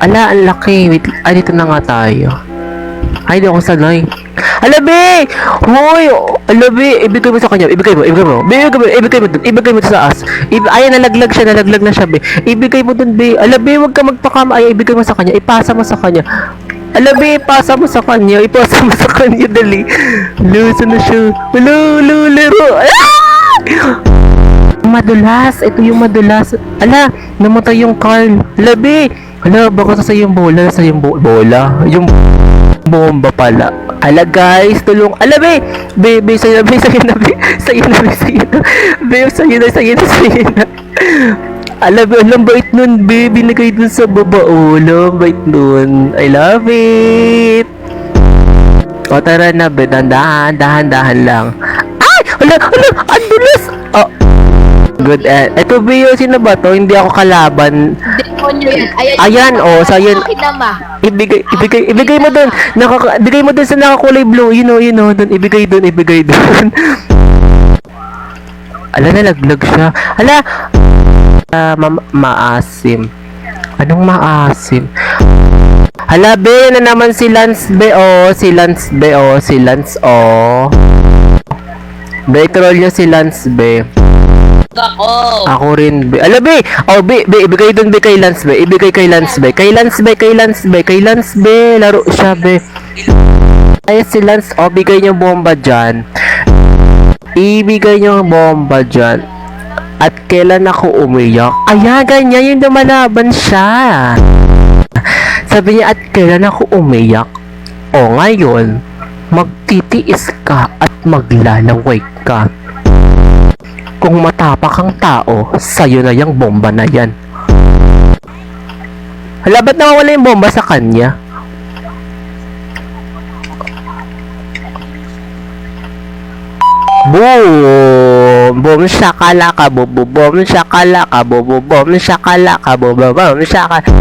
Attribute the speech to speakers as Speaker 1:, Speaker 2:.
Speaker 1: Ala, ang laki. Wait, ah, dito na nga tayo. Ay, di ako sanay. Alabi! Hoy! Alabi! Ibigay mo sa kanya. Ibigay mo, ibigay mo. Ibigay mo, ibigay mo. Ibigay mo sa as. Ib ay, nalaglag siya, nalaglag na siya, be. Ibigay mo dun, be. Alabi, huwag ka magpakama. Ay, ibigay mo sa kanya. Ipasa mo sa kanya. Alabi, ipasa mo sa kanya. Ipasa mo sa kanya, dali. Lusa na siya. Hello, hello, laro. Madulas. Ito yung madulas. Ala, namatay yung Carl. Labi. Ala, baka sa yung bola. Sa yung bo- bola. Yung bomba pala. Ala guys, tulong. Ala be. Be, be, sa'yo na, be, sa'yo na, be. Sa'yo na, be, sa'yo na. Be, sa'yo na, sa'yo na, sa'yo na. Ala be, alam bait nun, be. Binigay dun sa baba. Oh, alam bait nun. I love it. O, tara na, be. Dahan, dahan, dahan lang. Ay! Ala, ala, ang dulas! Oh, Good. Eh, ito ba yun? Sino ba to? Hindi ako kalaban.
Speaker 2: Yan. Ayan,
Speaker 1: Ayan, oh, sa yun.
Speaker 2: Kinama.
Speaker 1: Ibigay, ibigay, ibigay mo doon. Nakaka, ibigay mo doon sa nakakulay blue. You know, you know, doon. Ibigay doon, ibigay doon. Ala, nalaglag siya. Ala, ah, ma- maasim. Anong maasim? Hala, be, na naman si Lance, be, oh, si Lance, be, oh, si Lance, oh. Be, troll niyo si Lance, be.
Speaker 2: Ako.
Speaker 1: Ako rin, be. Ala, be! Oh, be, be, ibigay dun, be, kay Lance, be. Ibigay kay Lance, be. Kay Lance, be, kay Lance, be. Kay Lance, be. Laro siya, be. Ay, si Lance, oh, bigay niyo bomba dyan. Ibigay niyo bomba dyan. At kailan ako umiyak? Ayan, ganyan yung lumalaban siya. Sabi niya, at kailan ako umiyak? O ngayon, magtitiis ka at maglalaway ka. Kung matapak kang tao, sa'yo na yung bomba na yan. Hala, ba't nawawala yung bomba sa kanya? Boom! Boom shakalaka, boom boom shakalaka, boom boom shakalaka, boom boom shakalaka.